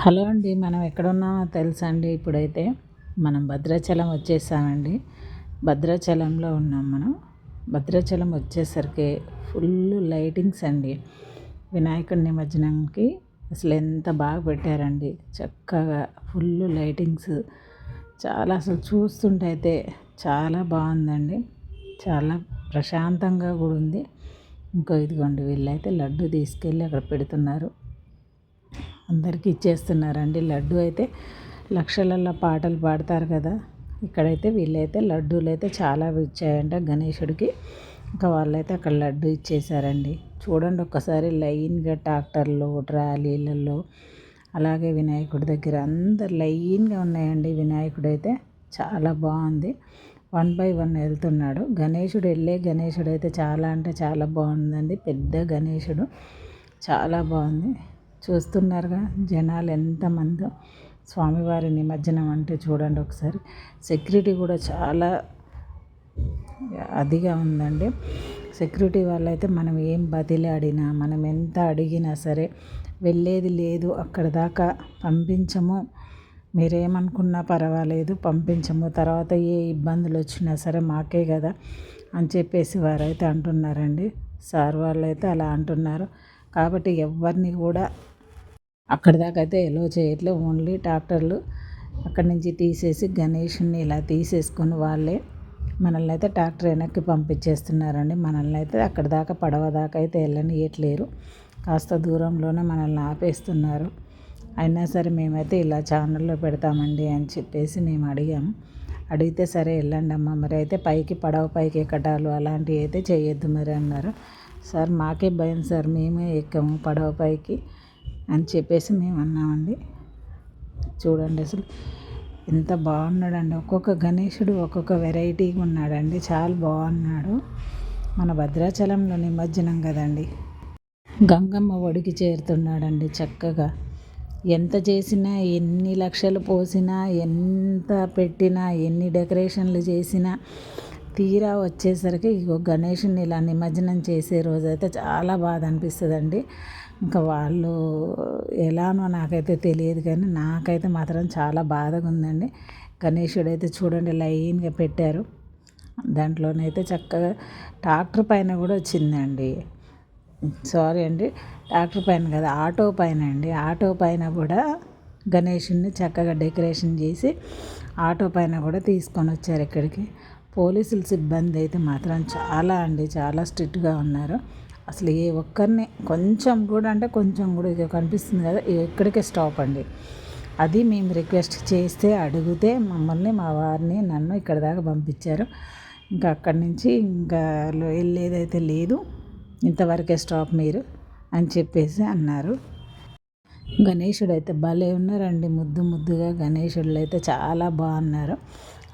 Hello అండి మనం ఎక్కడున్నామో తెలుసా అండి ఇప్పుడైతే మనం భద్రాచలం వచ్చేసామండి. భద్రాచలంలో ఉన్నాం మనం. భద్రాచలం వచ్చేసరికి ఫుల్ లైటింగ్స్ అండి. వినాయకుడి నిమజ్జనంకి అసలు ఎంత బాగా పెట్టారండి. చక్కగా ఫుల్ లైటింగ్స్. చాలా అసలు చూస్తుంటే అయితే చాలా బాగుందండి. చాలా ప్రశాంతంగా కూడా ఉంది. ఇంకో ఇదిగోండి వీళ్ళైతే లడ్డు తీసుకెళ్ళి అక్కడ పెడుతున్నారు. అందరికీ ఇచ్చేస్తున్నారండి. లడ్డు అయితే లక్షలలో పాటలు పాడతారు కదా. ఇక్కడైతే వీళ్ళైతే లడ్డూలు అయితే చాలా ఇచ్చాయంట గణేషుడికి ఇంకా వాళ్ళైతే అక్కడ లడ్డు ఇచ్చేసారండి. చూడండి ఒక్కసారి లైన్గా ట్రాక్టర్లు ట్రాలీలలో అలాగే వినాయకుడి దగ్గర అందరు లైన్గా ఉన్నాయండి. వినాయకుడు అయితే చాలా బాగుంది. వన్ బై వన్ వెళ్తున్నాడు. గణేషుడు వెళ్ళే గణేషుడు అయితే చాలా అంటే చాలా బాగుందండి. పెద్ద గణేషుడు చాలా బాగుంది. చూస్తున్నారుగా జనాలు ఎంతమంది స్వామివారి నిమజ్జనం అంటే చూడండి ఒకసారి. సెక్యూరిటీ కూడా చాలా అదిగా ఉందండి. సెక్యూరిటీ వాళ్ళైతే మనం ఏం బతిలాడినా మనం ఎంత అడిగినా సరే వెళ్ళేది లేదు అక్కడ దాకా పంపించము. మీరేమనుకున్నా పర్వాలేదు పంపించము. తర్వాత ఏ ఇబ్బందులు వచ్చినా సరే మాకే కదా అని చెప్పేసి వారైతే అంటున్నారండి. సార్ వాళ్ళు అయితే అలా అంటున్నారు. కాబట్టి ఎవరిని కూడా అక్కడి దాకా అయితే ఎలో చేయట్లే ఓన్లీ ట్రాక్టర్లు. అక్కడి నుంచి తీసేసి గణేష్ని ఇలా తీసేసుకొని వాళ్ళే మనల్ని అయితే ట్రాక్టర్ వెనక్కి పంపించేస్తున్నారండి. మనల్ని అయితే అక్కడి దాకా పడవ దాకా అయితే వెళ్ళనియట్లేరు. కాస్త దూరంలోనే మనల్ని ఆపేస్తున్నారు. అయినా సరే మేమైతే ఇలా ఛానల్లో పెడతామండి అని చెప్పేసి మేము అడిగాము అడిగితే సరే వెళ్ళండి అమ్మ మరి అయితే పైకి పడవ పైకి ఎక్కటాలు అలాంటివి అయితే చేయొద్దు మరి అన్నారు. సార్ మాకే భయం సార్ మేమే ఎక్కాము పడవ పైకి. అని చెప్పేసి మేము అన్నామండి చూడండి అసలు ఎంత బాగున్నాడండి. ఒక్కొక్క గణేషుడు ఒక్కొక్క వెరైటీగా ఉన్నాడండి. చాలా బాగున్నాడు. మన భద్రాచలంలో నిమజ్జనం కదండి. గంగమ్మ ఒడికి చేరుతున్నాడండి చక్కగా. ఎంత చేసినా ఎన్ని లక్షలు పోసినా ఎంత పెట్టినా ఎన్ని డెకరేషన్లు చేసినా తీరా వచ్చేసరికి ఇగో గణేషుని ఇలా నిమజ్జనం చేసే రోజైతే చాలా బాధ అనిపిస్తుందండి. ఇంకా వాళ్ళు ఎలానో నాకైతే తెలియదు కానీ నాకైతే మాత్రం చాలా బాధగా ఉందండి. గణేషుడు అయితే చూడండి లైన్గా పెట్టారు. దాంట్లోనైతే చక్కగా ట్రాక్టర్ పైన కూడా వచ్చిందండి. సారీ అండి ట్రాక్టర్ పైన కదా ఆటో పైన అండి. ఆటో పైన కూడా గణేషుని చక్కగా డెకరేషన్ చేసి ఆటో పైన కూడా తీసుకొని వచ్చారు ఇక్కడికి. పోలీసుల సిబ్బంది అయితే మాత్రం చాలా అండి చాలా స్ట్రిక్ట్గా ఉన్నారు. అసలు ఏ ఒక్కరిని కొంచెం కూడా అంటే కొంచెం కూడా ఇది కనిపిస్తుంది కదా ఇక్కడికే స్టాప్ అండి. అది మేము రిక్వెస్ట్ చేస్తే అడిగితే మమ్మల్ని మా వారిని నన్ను ఇక్కడ దాకా పంపించారు. ఇంకా అక్కడి నుంచి ఇంకా వెళ్ళేదైతే లేదు ఇంతవరకే స్టాప్ మీరు అని చెప్పేసి అన్నారు. గణేషుడు అయితే భలే ఉన్నారండి. ముద్దు ముద్దుగా గణేషుడు అయితే చాలా బాగున్నారు.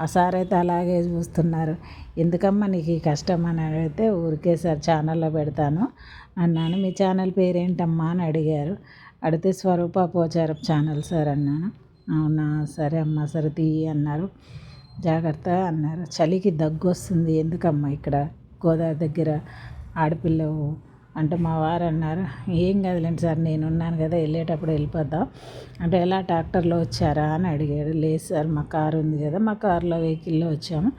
ఆ సార్ అయితే అలాగే చూస్తున్నారు. ఎందుకమ్మా నీకు ఈ కష్టం అని అడిగితే ఊరికే సార్ ఛానల్లో పెడతాను అన్నాను. మీ ఛానల్ పేరేంటమ్మా అని అడిగారు. అడిగితే స్వరూప పోచారప్ ఛానల్ సార్ అన్నాను. అవునా? సరే అమ్మా సరే తీయి అన్నారు. జాగ్రత్త అన్నారు. చలికి దగ్గు వస్తుంది ఎందుకమ్మా ఇక్కడ గోదావరి దగ్గర ఆడపిల్లవు అంటే మా వారు అన్నారు ఏం కదలేండి సార్ నేను ఉన్నాను కదా వెళ్ళేటప్పుడు వెళ్ళిపోద్దాం. అంటే ఎలా ట్రాక్టర్లో వచ్చారా? అని అడిగాడు. లేదు సార్ మా కారు ఉంది కదా మా కారులో వెహికల్లో వచ్చాము.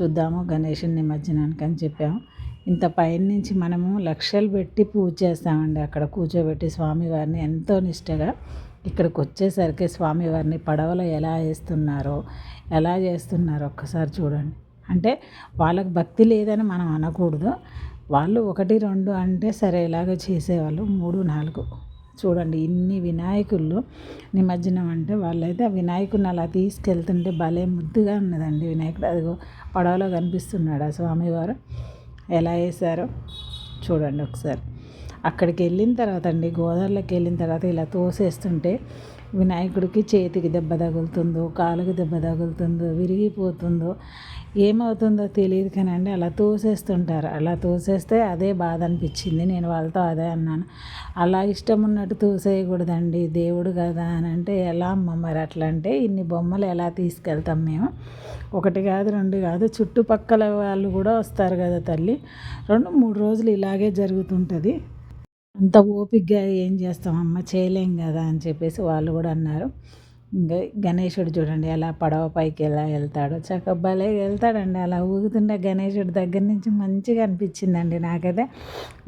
చూద్దాము గణేషుని నిమజ్జనానికి అని చెప్పాము. ఇంత పైన నుంచి మనము లక్షలు పెట్టి పూజ చేస్తామండి అక్కడ. కూర్చోబెట్టి స్వామివారిని ఎంతో నిష్టగా ఇక్కడికి వచ్చేసరికి స్వామివారిని పడవలో ఎలా వేస్తున్నారో ఎలా చేస్తున్నారో ఒక్కసారి చూడండి. అంటే వాళ్ళకి భక్తి లేదని మనం అనకూడదు. వాళ్ళు ఒకటి రెండు అంటే సరే ఇలాగ చేసేవాళ్ళు. మూడు నాలుగు. చూడండి ఇన్ని వినాయకుళ్ళు నిమజ్జనం అంటే వాళ్ళైతే ఆ వినాయకుడిని అలా తీసుకెళ్తుంటే భలే ముద్దుగా ఉన్నదండి వినాయకుడు. అదిగో పడవలో కనిపిస్తున్నాడు ఆ స్వామివారు. ఎలా వేశారో చూడండి ఒకసారి. అక్కడికి వెళ్ళిన తర్వాత అండి గోదావరిలోకి వెళ్ళిన తర్వాత ఇలా తోసేస్తుంటే వినాయకుడికి చేతికి దెబ్బ తగులుతుందో కాలుకి దెబ్బ తగులుతుందో విరిగిపోతుందో ఏమవుతుందో తెలియదు కానీ అండి అలా తోసేస్తుంటారు. అలా తోసేస్తే అదే బాధ అనిపించింది. నేను వాళ్ళతో అదే అన్నాను. అలా ఇష్టం ఉన్నట్టు తోసేయకూడదండి. దేవుడు కదా అని అంటే ఎలా అమ్మ మరి అట్లా అంటే ఇన్ని బొమ్మలు ఎలా తీసుకెళ్తాం మేము? ఒకటి కాదు రెండు కాదు. చుట్టుపక్కల వాళ్ళు కూడా వస్తారు కదా తల్లి. రెండు మూడు రోజులు ఇలాగే జరుగుతుంటుంది. అంత ఓపిగ్గా ఏం చేస్తామమ్మ చేయలేం కదా అని చెప్పేసి వాళ్ళు కూడా అన్నారు. ఇంకా గణేశుడు చూడండి ఎలా పడవ పైకి ఎలా వెళ్తాడో. చక్క భలే వెళ్తాడండి. అలా ఊగుతుండే గణేశుడి దగ్గర నుంచి మంచిగా అనిపించిందండి నాకైతే.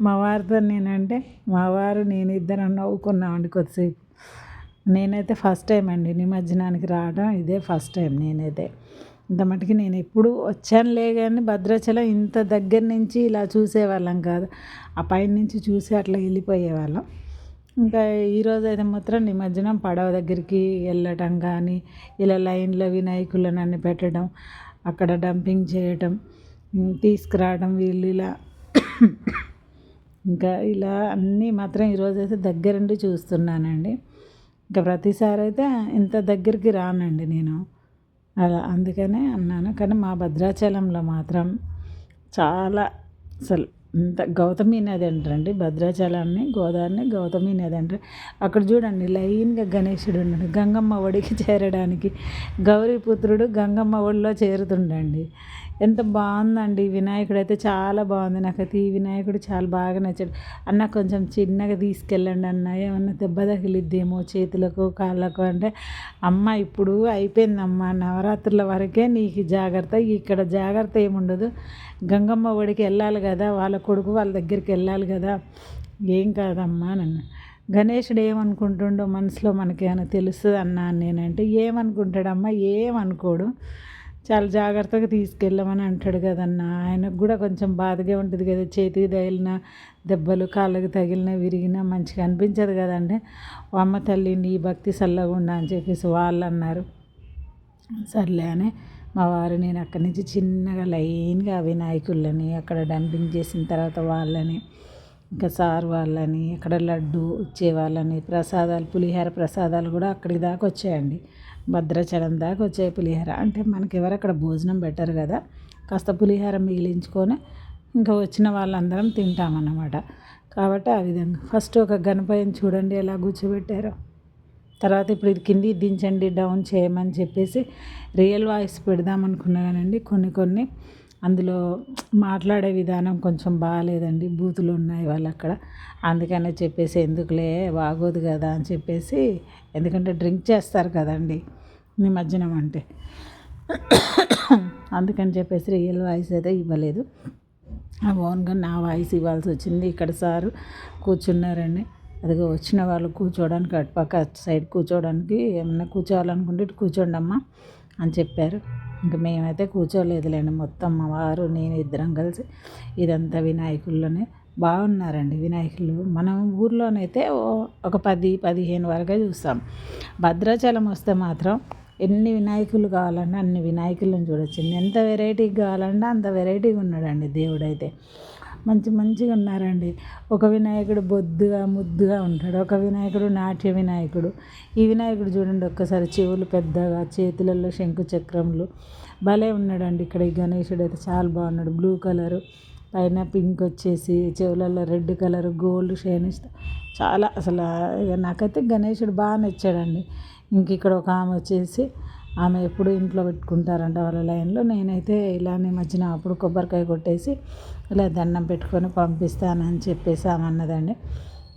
మా వారితో నేనంటే మా వారు నేను ఇద్దరం నవ్వుకున్నామండి కొద్దిసేపు. నేనైతే ఫస్ట్ టైం అండి నిమజ్జనానికి రావడం. ఇదే ఫస్ట్ టైం నేనైతే. ఇంత మటుకు నేను ఎప్పుడు వచ్చానులే కానీ భద్రాచలం ఇంత దగ్గర నుంచి ఇలా చూసేవాళ్ళం కాదు. ఆ పైన నుంచి చూసి అట్లా వెళ్ళిపోయేవాళ్ళం. ఇంకా ఈరోజు అయితే మాత్రం నిమజ్జనం పడవ దగ్గరికి వెళ్ళటం కానీ ఇలా లైన్లో వినాయకులను అన్ని పెట్టడం అక్కడ డంపింగ్ చేయటం తీసుకురావడం వీళ్ళు ఇలా ఇంకా ఇలా అన్నీ మాత్రం ఈరోజు అయితే దగ్గరుండి చూస్తున్నానండి. ఇంకా ప్రతిసారి అయితే ఇంత దగ్గరికి రానండి నేను. అలా అందుకనే అన్నాను. కానీ మా భద్రాచలంలో మాత్రం చాలా అసలు ఇంత గౌతమి నది అంటారండి. భద్రాచలాన్ని గోదావరిని గౌతమి నది అంటారు. అక్కడ చూడండి లైన్గా గణేశుడు ఉన్నాడు. గంగమ్మ ఒడికి చేరడానికి గౌరీపుత్రుడు గంగమ్మ ఒడిలో చేరుతుండండి. ఎంత బాగుందండి. వినాయకుడు అయితే చాలా బాగుంది. నాకైతే ఈ వినాయకుడు చాలా బాగా నచ్చాడు. అన్న కొంచెం చిన్నగా తీసుకెళ్ళండి అన్న. ఏమన్నా దెబ్బ తగిలిద్దేమో చేతులకు కాళ్ళకు అంటే అమ్మ ఇప్పుడు అయిపోయిందమ్మా. నవరాత్రుల వరకే నీకు జాగ్రత్త. ఇక్కడ జాగ్రత్త ఏముండదు. గంగమ్మ ఒడికి వెళ్ళాలి కదా. వాళ్ళ కొడుకు వాళ్ళ దగ్గరికి వెళ్ళాలి కదా. ఏం కాదమ్మా నన్ను గణేషుడు ఏమనుకుంటుండో మనసులో మనకేమైనా తెలుస్తుంది అన్నా నేనంటే ఏమనుకుంటాడమ్మా? ఏమనుకోడు. చాలా జాగ్రత్తగా తీసుకెళ్ళమని అంటాడు కదన్న. ఆయనకు కూడా కొంచెం బాధగా ఉంటుంది కదా చేతికి తగిలిన దెబ్బలు కాళ్ళకి తగిలిన విరిగిన మంచిగా అనిపించదు కదండి. అమ్మ తల్లి నీ భక్తి చల్లగుండా అని చెప్పేసి వాళ్ళు అన్నారు. సర్లే అని మా వారు నేను అక్కడి నుంచి చిన్నగా లైన్గా వినాయకులని అక్కడ డంపింగ్ చేసిన తర్వాత వాళ్ళని ఇంకా సార్ వాళ్ళని అక్కడ లడ్డు ఇచ్చేవాళ్ళని ప్రసాదాలు పులిహార ప్రసాదాలు కూడా అక్కడికి దాకా వచ్చాయండి. భద్రాచలం దాకా వచ్చే పులిహోర. అంటే మనకి ఎవరు అక్కడ భోజనం పెట్టరు కదా. కాస్త పులిహోర మిగిలించుకొని ఇంకా వచ్చిన వాళ్ళందరం తింటామన్నమాట. కాబట్టి ఆ విధంగా ఫస్ట్ ఒక గణపతిని చూడండి ఎలా కూర్చోబెట్టారో. తర్వాత ఇప్పుడు ఇది కింది దించండి డౌన్ చేయమని చెప్పేసి రియల్ వాయిస్ పెడదాం కానండి. కొన్ని కొన్ని అందులో మాట్లాడే విధానం కొంచెం బాగాలేదండి. బూతులు ఉన్నాయి వాళ్ళు అక్కడ అందుకనే చెప్పేసి ఎందుకులే బాగోదు కదా అని చెప్పేసి ఎందుకంటే డ్రింక్ చేస్తారు కదండి. నిమజ్జనం అంటే. అందుకని చెప్పేసి రియల్ వాయిస్ అయితే ఇవ్వలేదు. ఓన్గా నా వాయిస్ ఇవ్వాల్సి వచ్చింది. ఇక్కడ సారు కూర్చున్నారండి. అదిగో వచ్చిన వాళ్ళు కూర్చోవడానికి అటుపక్క అటు సైడ్ కూర్చోవడానికి ఏమన్నా కూర్చోవాలనుకుంటే ఇటు కూర్చోండి అమ్మా అని చెప్పారు. ఇంకా మేమైతే కూర్చోలేదులేండి. మొత్తం మా వారు నేను ఇద్దరం కలిసి ఇదంతా వినాయకుల్లోనే బాగున్నారండి. వినాయకులు మనం ఊర్లోనైతే ఒక పది పదిహేను వరకే చూస్తాం. భద్రాచలం వస్తే మాత్రం ఎన్ని వినాయకులు కావాలంటే అన్ని వినాయకులను చూడొచ్చు ఎంత వెరైటీగా కావాలంటే అంత వెరైటీగా ఉన్నాడండి దేవుడైతే. మంచి మంచిగా ఉన్నారండి. ఒక వినాయకుడు బొద్దుగా ముద్దుగా ఉంటాడు. ఒక వినాయకుడు నాట్య వినాయకుడు. ఈ వినాయకుడు చూడండి ఒక్కసారి చెవులు పెద్దగా చేతులలో శంకు చక్రములు. భలే ఉన్నాడండి ఇక్కడ ఈ గణేశుడు అయితే. చాలా బాగున్నాడు. Blue colour. పైన పింక్ వచ్చేసి చెవులలో రెడ్ కలర్ గోల్డ్ షైన్ చాలా అసలు ఇక నాకైతే గణేశుడు బాగా నచ్చాడండి. ఇంక ఇక్కడ ఒక ఆమె వచ్చేసి ఆమె ఎప్పుడు ఇంట్లో పెట్టుకుంటారంట వాళ్ళ లైన్లో. నేనైతే ఇలానే మధ్యన అప్పుడు కొబ్బరికాయ కొట్టేసి ఇలా దండం పెట్టుకొని పంపిస్తానని చెప్పేసి ఆమె అన్నదండి.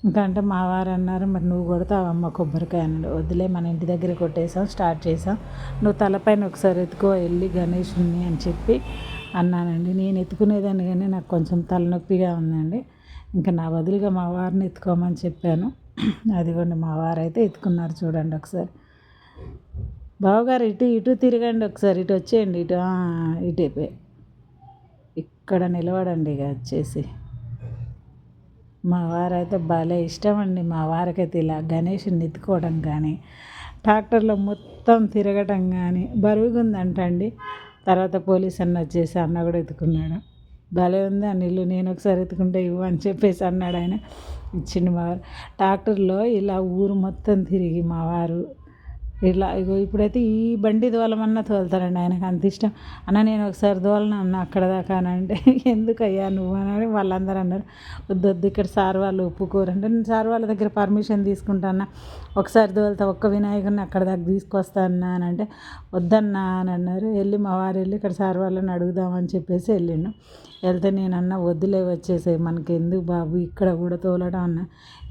ఇంకా అంటే మా వారు అన్నారు మరి నువ్వు కొడతావమ్మ కొబ్బరికాయ? అన్నాడు. వదిలే మన ఇంటి దగ్గర కొట్టేసాం స్టార్ట్ చేసాం. నువ్వు తలపైన ఒకసారి ఎత్తుకో వెళ్ళి గణేషుని అని చెప్పి అన్నానండి. నేను ఎత్తుకునేదాన్ని కానీ నాకు కొంచెం తలనొప్పిగా ఉందండి. ఇంకా నా బదులుగా మా వారిని ఎత్తుకోమని చెప్పాను. అదిగోండి మా వారైతే ఎత్తుకున్నారు చూడండి ఒకసారి. బావగారు ఇటు ఇటు తిరగండి ఒకసారి ఇటు వచ్చేయండి ఇటు ఇటు ఇక్కడ నిలబడండి ఇక వచ్చేసి. మా వారైతే భలే ఇష్టం అండి మా వారికైతే ఇలా గణేషుని ఎత్తుకోవడం కానీ ట్రాక్టర్లో మొత్తం తిరగటం కానీ బరువుగా ఉందంటండి తర్వాత పోలీస్ అన్న వచ్చేసి అన్న కూడా ఎత్తుకున్నాడు. భలే ఉంది ఆ నీళ్ళు నేను ఒకసారి ఎత్తుకుంటే ఇవ్వు అని చెప్పేసి అన్నాడు ఆయన. ఇచ్చిండు మా వారు. ట్రాక్టర్లో ఇలా ఊరు మొత్తం తిరిగి మా వారు ఇట్లా ఇగో ఇప్పుడైతే ఈ బండి తోలమన్నా తోలుతారండి ఆయనకు అంత ఇష్టం. అన్న నేను ఒకసారి దోలను అన్న అక్కడ దాకా అని అంటే ఎందుకయ్యా నువ్వు? అని వాళ్ళందరూ అన్నారు. వద్దొద్దు వద్దు ఇక్కడ సార్ వాళ్ళు ఒప్పుకోరంటే నేను సార్ వాళ్ళ దగ్గర పర్మిషన్ తీసుకుంటాను ఒకసారి తోలుతా ఒక్క వినాయకుడిని అక్కడ దాకా తీసుకొస్తాను అని అంటే వద్దన్నా అని అన్నారు. వెళ్ళి మా వారు వెళ్ళి ఇక్కడ సార్ వాళ్ళని అడుగుదామని చెప్పేసి వెళ్ళిండు. వెళ్తే నేను అన్న వద్దులే వచ్చేసాయి. మనకి ఎందుకు బాబు? ఇక్కడ కూడా తోలడం అన్న.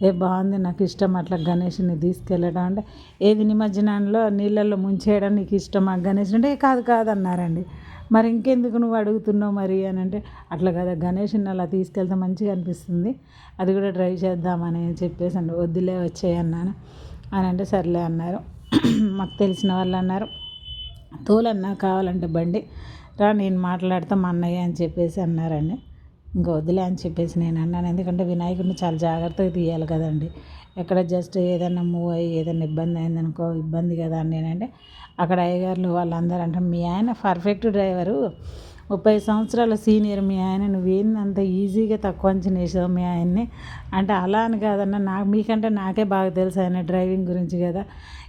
ఏ బాగుంది నాకు ఇష్టం. అట్లా గణేష్ని తీసుకెళ్ళడం అంటే ఏది దానిలో నీళ్ళల్లో ముంచేయడం నీకు ఇష్టమా? గణేష్ అంటే కాదు కాదు అన్నారండి. మరి ఇంకెందుకు నువ్వు అడుగుతున్నావు మరి అని అంటే అట్లా కదా గణేష్ని అలా తీసుకెళ్తే మంచిగా అనిపిస్తుంది. అది కూడా డ్రైవ్ చేద్దామని చెప్పేసి అండి వద్దులే వచ్చాయి అన్నాను. అని అంటే సర్లే అన్నారు. మాకు తెలిసిన వాళ్ళు అన్నారు. తోలన్నా కావాలంటే బండి రా నేను మాట్లాడతా మా అన్నయ్య అని చెప్పేసి అన్నారండి. ఇంకా వద్దులే అని చెప్పేసి నేను అన్నాను. ఎందుకంటే వినాయకుడిని చాలా జాగ్రత్తగా తీయాలి కదండి. ఎక్కడ జస్ట్ ఏదైనా మూవ్ అయ్యి ఏదైనా ఇబ్బంది అయిందనుకో ఇబ్బంది కదా అని నేనంటే అక్కడ అయ్యగారులు వాళ్ళందరూ అంటే మీ ఆయన పర్ఫెక్ట్ డ్రైవరు ముప్పై సంవత్సరాల సీనియర్ మీ ఆయన. నువ్వేంది అంత ఈజీగా తక్కువ అంచనా వేసావు మీ ఆయన్ని? అంటే అలా అని కాదన్న నాకు మీకంటే నాకే బాగా తెలుసు ఆయన డ్రైవింగ్ గురించి కదా.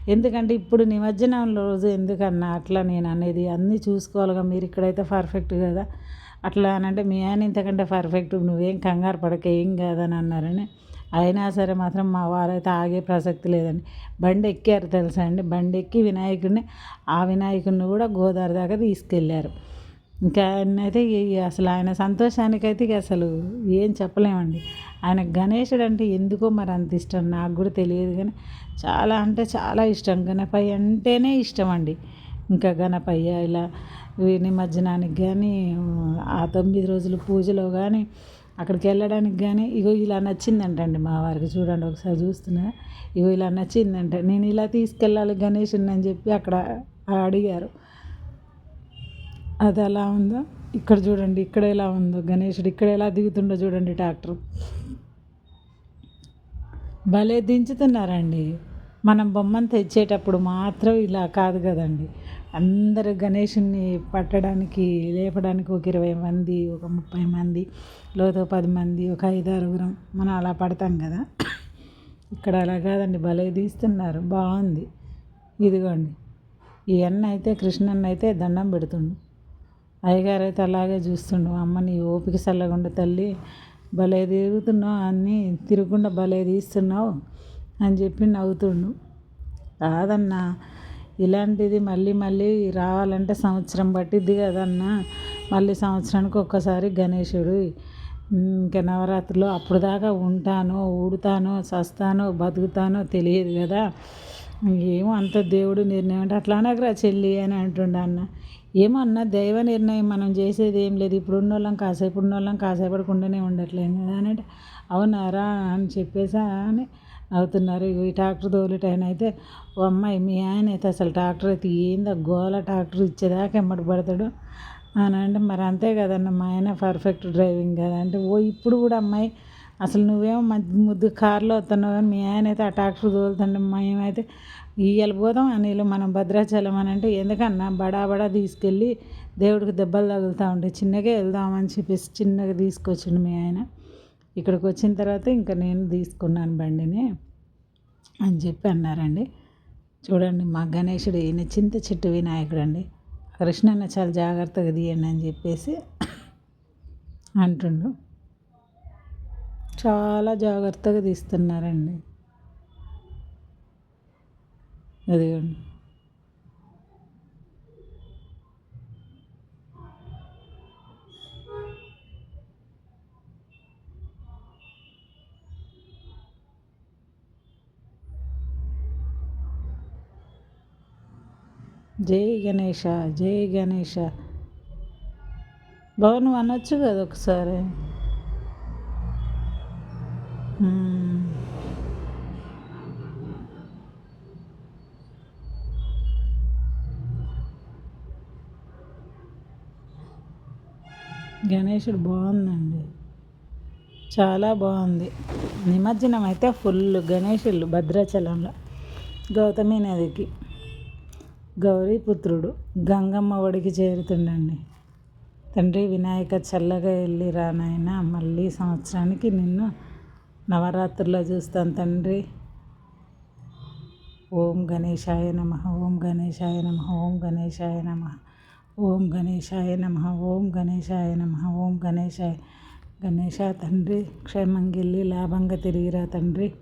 ఎందుకంటే ఇప్పుడు నిమజ్జనం రోజు ఎందుకన్నా అట్లా నేను అనేది అన్నీ చూసుకోవాలిగా. మీరు ఇక్కడైతే పర్ఫెక్ట్ కదా. అట్లా అని అంటే మీ ఆయన ఇంతకంటే పర్ఫెక్ట్ నువ్వేం కంగారు పడక ఏం కాదని అన్నారని. అయినా సరే మాత్రం మా వారైతే ఆగే ప్రసక్తి లేదండి. బండి ఎక్కారు తెలుసా అండి? బండి ఎక్కి వినాయకుడిని ఆ వినాయకుడిని కూడా గోదావరి దాకా తీసుకెళ్ళారు ఇంకా అయితే అసలు ఆయన సంతోషానికైతే ఇక అసలు ఏం చెప్పలేమండి. ఆయన గణేశుడు అంటే ఎందుకో మరి అంత ఇష్టం? నాకు కూడా తెలియదు కానీ చాలా అంటే చాలా ఇష్టం. గణపయ్య అంటేనే ఇష్టం అండి. ఇంకా గణపయ్య ఇలా నిమజ్జనానికి కానీ ఆ తొమ్మిది రోజులు పూజలో కానీ అక్కడికి వెళ్ళడానికి కానీ ఇగో ఇలా నచ్చిందంటండి మా వారికి చూడండి ఒకసారి చూస్తున్నా. ఇగో ఇలా నచ్చిందంట. నేను ఇలా తీసుకెళ్ళాలి గణేషుని అని చెప్పి అక్కడ అడిగారు. అది ఎలా ఉందో ఇక్కడ చూడండి ఇక్కడ ఎలా ఉందో గణేషుడు ఇక్కడ ఎలా దిగుతుండో చూడండి ట్రాక్టర్ భలే దించుతున్నారండి. మనం బొమ్మను తెచ్చేటప్పుడు మాత్రం ఇలా కాదు కదండి. అందరూ గణేషుని పట్టడానికి లేపడానికి ఒక ఇరవై మంది ఒక ముప్పై మంది లోతో పది మంది ఒక ఐదు ఆరుగురం మనం అలా పడతాం కదా. ఇక్కడ అలా కాదండి భలే తీస్తున్నారు. బాగుంది. ఇదిగోండి. ఈ అన్న అయితే కృష్ణన్న అయితే దండం పెడుతుండు. అయ్యగారు అయితే అలాగే చూస్తుండు. అమ్మని ఓపిక చల్లగుండ తల్లి. భలే తిరుగుతున్నావు అన్నీ తిరగకుండా భలే తీస్తున్నావు అని చెప్పి నవ్వుతుండు. కాదన్నా ఇలాంటిది మళ్ళీ మళ్ళీ రావాలంటే సంవత్సరం పట్టిద్ది కదన్నా. మళ్ళీ సంవత్సరానికి ఒక్కసారి గణేశుడు ఇంకా నవరాత్రిలో అప్పుడు దాకా ఉంటానో ఊడుతాను చస్తానో బతుకుతానో తెలియదు కదా. ఏమో అంత దేవుడు నిర్ణయం అంటే అట్లా అనగరా చెల్లి అని అంటుండ అన్న. ఏమో అన్న దైవ నిర్ణయం మనం చేసేది ఏం లేదు. ఇప్పుడు ఉన్న వాళ్ళం కాసేపు ఉన్న వాళ్ళం కాసేపడకుండానే ఉండట్లేదు కదా అని అంటే అవునారా అని చెప్పేసా అని అవుతున్నారు. ఈ ట్రాక్టర్ తోలేటైన అయితే ఓ అమ్మాయి మీ ఆయన అయితే అసలు ట్రాక్టర్ అయితే ఏందో? గోల ట్రాక్టర్ ఇచ్చేదాకా ఎమ్మటి పడతాడు. అని అంటే మరి అంతే కదన్న మా ఆయన పర్ఫెక్ట్ డ్రైవింగ్ కదా అంటే ఓ ఇప్పుడు కూడా అమ్మాయి అసలు నువ్వేమో మధ్య ముద్దు కారులో వస్తున్నావు కానీ మీ ఆయన అయితే ఆ ట్రాక్టర్ తోలుతుండే మేమైతే ఇయ్యాలి పోదాం అనిలు మనం భద్రాచలం అని అంటే ఎందుకన్నా బడా బడా తీసుకెళ్ళి దేవుడికి దెబ్బలు తగులుతూ ఉంటాయి చిన్నగా వెళ్దామని చెప్పేసి చిన్నగా తీసుకొచ్చిండు మీ ఆయన. ఇక్కడికి వచ్చిన తర్వాత ఇంకా నేను తీసుకున్నాను బండిని అని చెప్పి అన్నారండి. చూడండి మా గణేశుడు ఈయన చింత చెట్టు వినాయకుడు అండి కృష్ణన్న చాలా జాగ్రత్తగా తీయండి అని చెప్పేసి అంటుండు. చాలా జాగ్రత్తగా తీస్తున్నారండి. అదిగోండి. జై గణేష జై గణేష. భవన్ అనొచ్చు కదా ఒకసారి? గణేషుడు బాగుందండి. చాలా బాగుంది. నిమజ్జనం అయితే ఫుల్ గణేషులు భద్రాచలంలో గౌతమి నదికి. గౌరీపుత్రుడు గంగమ్మ ఒడికి చేరుతుండండి. తండ్రి వినాయక చల్లగా వెళ్ళి రానాయన మళ్ళీ సంవత్సరానికి నిన్ను నవరాత్రుల్లో చూస్తాను తండ్రి. ఓం గణేశాయ నమ ఓం గణేశాయ నమ ఓం గణేశాయ నమ ఓం గణేశాయ నమ ఓం గణేశాయ నమ ఓం గణేశాయ. గణేశ తండ్రి క్షేమంగిల్లి లాభంగా తిరిగిరా తండ్రి.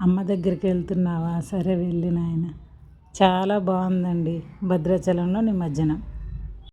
అమ్మ దగ్గరికి వెళ్తున్నావా? సరే వెళ్ళి నాయన. చాలా బాగుందండి భద్రాచలంలో నిమజ్జనం.